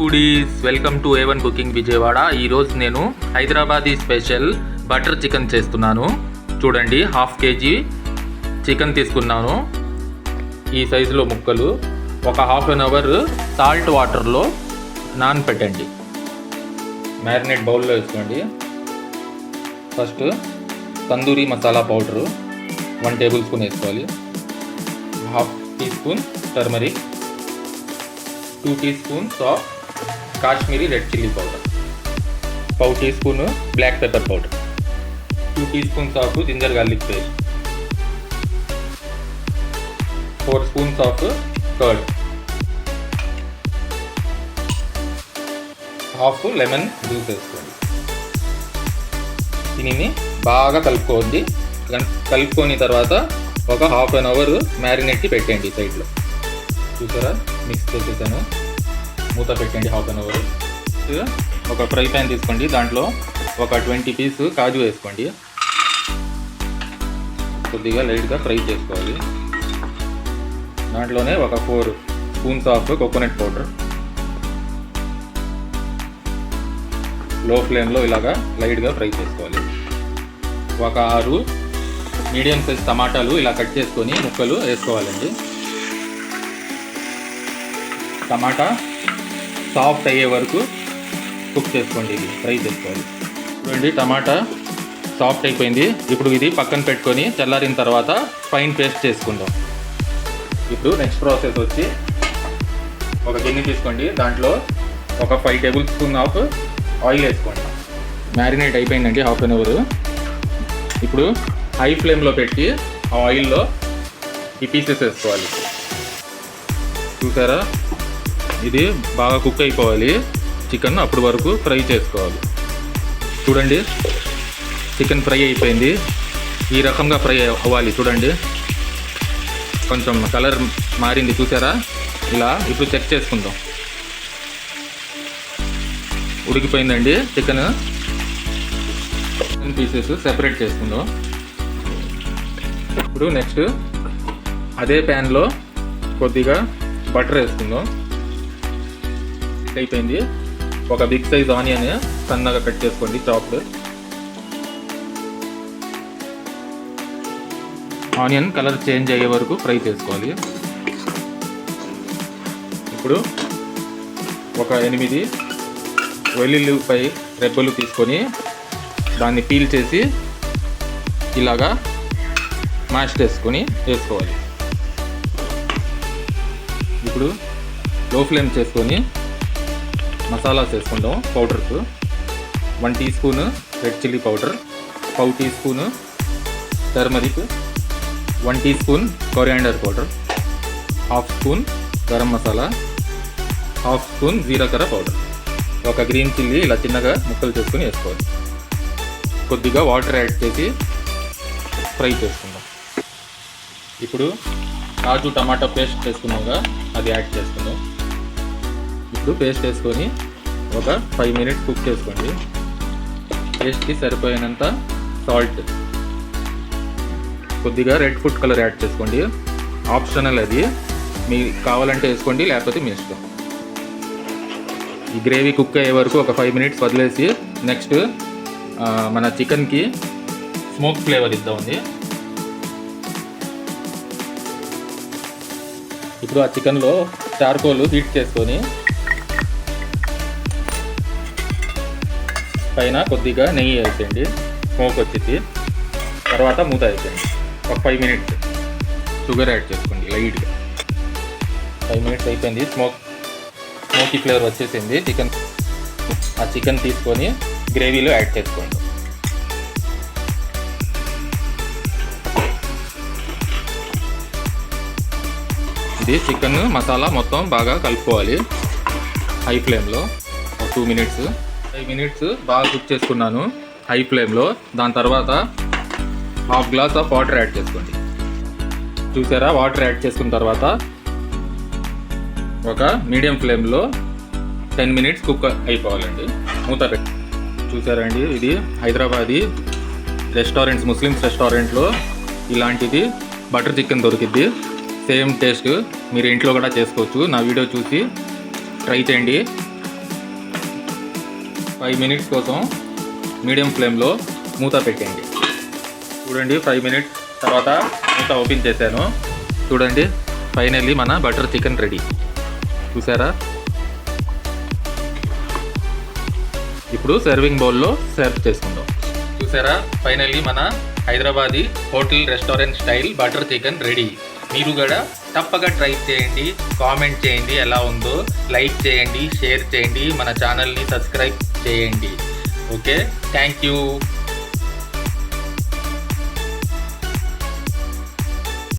Foodies welcome to A one cooking Vijayawada ఈరోజు నేను Hyderabadi special butter chicken చేస్తున్నాను. చూడండి హాఫ్ కేజీ చికెన్ తీసుకున్నాను. ఈ సైజులో ముక్కలు. ఒక హాఫ్ అన్ అవర్ సాల్ట్ వాటర్లో నానపెట్టండి. మ్యారినేట్ బౌల్లో వేసుకోండి. First tandoori masala powder one tablespoon వేసుకోవాలి. Half teaspoon turmeric two teaspoons of Kashmiri red chilli powder. పావు teaspoon black pepper powder. Two teaspoons of ginger garlic paste. Four spoons of curd. Half lemon juice వేసుకోండి. దీనిని బాగా కలుపుకోండి. కలుపుకొని తర్వాత ఒక half an hour మ్యారినేట్కి పెట్టండి సైడ్లో. చూసారా? మిక్స్ చేసేసాను. మూత పెట్టండి హాఫ్ అన్ అవర్ ఒక ఫ్రై ప్యాన్ తీసుకోండి దాంట్లో ఒక ట్వంటీ పీస్ కాజు వేసుకోండి. కొద్దిగా లైట్గా ఫ్రై చేసుకోవాలి. దాంట్లోనే ఒక ఫోర్ స్పూన్స్ ఆఫ్ కోకోనట్ పౌడర్లో ఫ్లేమ్లో ఇలాగా లైట్గా ఫ్రై చేసుకోవాలి. ఒక ఆరు మీడియం సైజ్ టమాటాలు ఇలా కట్ చేసుకొని ముక్కలు వేసుకోవాలండి. టమాటా సాఫ్ట్ అయ్యే వరకు కుక్ చేసుకోండి ఇది ఫ్రై చేసుకోవాలి. చూడండి టమాటా సాఫ్ట్ అయిపోయింది. ఇప్పుడు ఇది పక్కన పెట్టుకొని చల్లారిన తర్వాత ఫైన్ పేస్ట్ చేసుకుందాం. ఇప్పుడు నెక్స్ట్ ప్రాసెస్ వచ్చి ఒక గిన్నె తీసుకోండి. దాంట్లో ఒక five tablespoon of oil వేసుకోండి. మ్యారినేట్ అయిపోయిందండి హాఫ్ అన్ అవర్. ఇప్పుడు హై ఫ్లేమ్లో పెట్టి ఆ ఆయిల్లో ఈ పీసెస్ వేసుకోవాలి. చూసారా? ఇది బాగా కుక్ అయిపోవాలి. చికెన్ అప్పటి వరకు ఫ్రై చేసుకోవాలి. చూడండి. చికెన్ ఫ్రై అయిపోయింది. ఈ రకంగా ఫ్రై అవ్వాలి. చూడండి. కొంచెం కలర్ మారింది చూసారా? ఇలా ఇప్పుడు చెక్ చేసుకుందాం. ఉడికిపోయిందండి చికెన్ చికెన్ పీసెస్ సెపరేట్ చేసుకుందాం. ఇప్పుడు నెక్స్ట్ అదే ప్యాన్లో కొద్దిగా బటర్ వేసుకుందాం. అయిపోయింది. ఒక బిగ్ సైజ్ ఆనియన్ సన్నగా కట్ చేసుకోండి చాప్డ్. ఆనియన్ కలర్ చేంజ్ అయ్యే వరకు ఫ్రై చేసుకోవాలి. ఇప్పుడు ఒక ఎనిమిది వెల్లుల్లిపై రెబ్బలు తీసుకొని దాన్ని పీల్ చేసి ఇలాగా మ్యాష్ చేసుకొని వేసుకోవాలి. ఇప్పుడు లో ఫ్లేమ్ చేసుకొని మసాలాస్ వేసుకుందాం powders. One teaspoon red chilli powder పావు teaspoon turmeric one teaspoon coriander powder half spoon garam masala half spoon జీలకర్ర పౌడర్. ఒక గ్రీన్ చిల్లీ ఇలా చిన్నగా ముక్కలు చేసుకుని వేసుకోవాలి. కొద్దిగా వాటర్ యాడ్ చేసి ఫ్రై చేసుకుందాం. ఇప్పుడు కాజు టమాటా పేస్ట్ చేసుకున్నాక అది యాడ్ చేసుకుందాం. ఇప్పుడు పేస్ట్ వేసుకొని ఒక ఫైవ్ మినిట్స్ కుక్ చేసుకోండి. పేస్ట్కి సరిపోయినంత సాల్ట్ కొద్దిగా రెడ్ ఫుడ్ కలర్ యాడ్ చేసుకోండి. ఆప్షనల్ అది. మీ కావాలంటే వేసుకోండి లేకపోతే మీ ఇష్టం. ఈ గ్రేవీ కుక్ అయ్యే వరకు ఒక ఫైవ్ మినిట్స్ వదిలేసి నెక్స్ట్ మన చికెన్కి స్మోక్ ఫ్లేవర్ ఇద్దామండి ఇప్పుడు ఆ చికెన్లో చార్కోల్ హీట్ చేసుకొని పైన కొద్దిగా నెయ్యి వేసేయండి. స్మోక్ వచ్చింది తర్వాత మూత వేసేయండి ఒక ఫైవ్ మినిట్స్ షుగర్ యాడ్ చేసుకోండి లైట్గా ఫైవ్ మినిట్స్ అయిపోయింది. స్మోక్ స్మోకీ ఫ్లేవర్ వచ్చేసింది. చికెన్ ఆ చికెన్ తీసుకొని గ్రేవీలో యాడ్ చేసుకోండి. ఇది చికెన్ మసాలా మొత్తం బాగా కలుపుకోవాలి. హై ఫ్లేమ్లో ఒక టూ మినిట్స్ ఫైవ్ మినిట్స్ బాగా కుక్ చేసుకున్నాను హై ఫ్లేమ్లో. దాని తర్వాత half glass of water add చేసుకోండి. చూసారా? వాటర్ యాడ్ చేసుకున్న తర్వాత ఒక మీడియం ఫ్లేమ్లో టెన్ మినిట్స్ కుక్ అయిపోవాలండి. మూత పెట్టి చూసారా అండి? ఇది హైదరాబాదీ రెస్టారెంట్స్ ముస్లిమ్స్ రెస్టారెంట్లో ఇలాంటిది బటర్ చికెన్ దొరికిద్ది. సేమ్ టేస్ట్ మీరు ఇంట్లో కూడా చేసుకోవచ్చు. నా వీడియో చూసి ట్రై చేయండి. ఫైవ్ మినిట్స్ కోసం మీడియం ఫ్లేమ్లో మూత పెట్టండి చూడండి ఫైవ్ మినిట్స్ తర్వాత మూత ఓపెన్ చేశాను. చూడండి ఫైనల్లీ మన బటర్ చికెన్ రెడీ చూసారా? ఇప్పుడు సర్వింగ్ బౌల్లో సర్వ్ చేసుకుందాం. చూసారా? ఫైనల్లీ మన Hyderabadi hotel restaurant style butter chicken ready మీరు కూడా తప్పక ట్రై చేయండి కామెంట్ చేయండి ఎలా ఉందో లైక్ చేయండి షేర్ చేయండి మన ఛానల్ని సబ్స్క్రైబ్ చేయండి. ఓకే? Thank you.